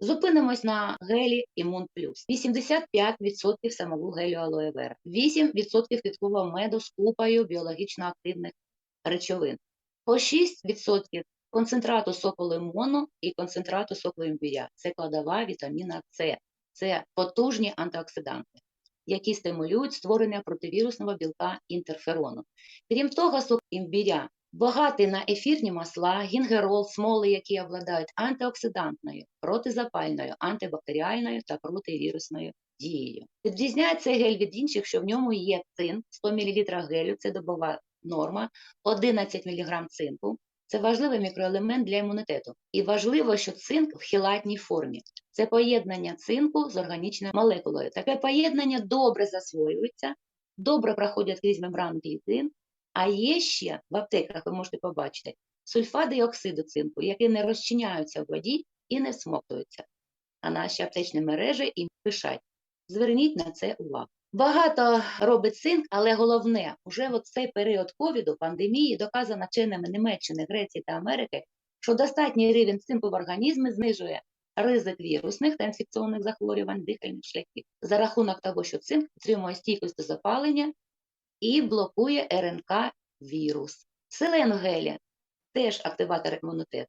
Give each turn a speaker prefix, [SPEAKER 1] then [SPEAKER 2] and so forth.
[SPEAKER 1] Зупинимось на гелі Імун Плюс. 85% самого гелю алоe вера, 8% квіткового меду з купою біологічно активних речовин, по 6% концентрату соку лимону і концентрату соку імбиря. Це кладова вітаміна С. Це потужні антиоксиданти, які стимулюють створення противірусного білка інтерферону. Крім того, сок імбиря багатий на ефірні масла, гінгерол, смоли, які обладають антиоксидантною, протизапальною, антибактеріальною та противірусною дією. Відрізняється гель від інших, що в ньому є цинк, 100 мл гелю, це добова норма, 11 мг цинку. Це важливий мікроелемент для імунітету. І важливо, що цинк в хілатній формі. Це поєднання цинку з органічною молекулою. Таке поєднання добре засвоюється, добре проходять крізь мембрану клітин, а є ще в аптеках, ви можете побачити, сульфади і оксиди цинку, які не розчиняються в воді і не всмоктуються. А наші аптечні мережі їм пишать. Зверніть на це увагу. Багато робить цинк, але головне, уже в цей період ковіду, пандемії, доказано вченими Німеччини, Греції та Америки, що достатній рівень цинку в організмі знижує ризик вірусних та інфекційних захворювань дихальних шляхів за рахунок того, що цинк підтримує стійкість до запалення і блокує РНК вірус. Селен в гелі теж активатор імунітету.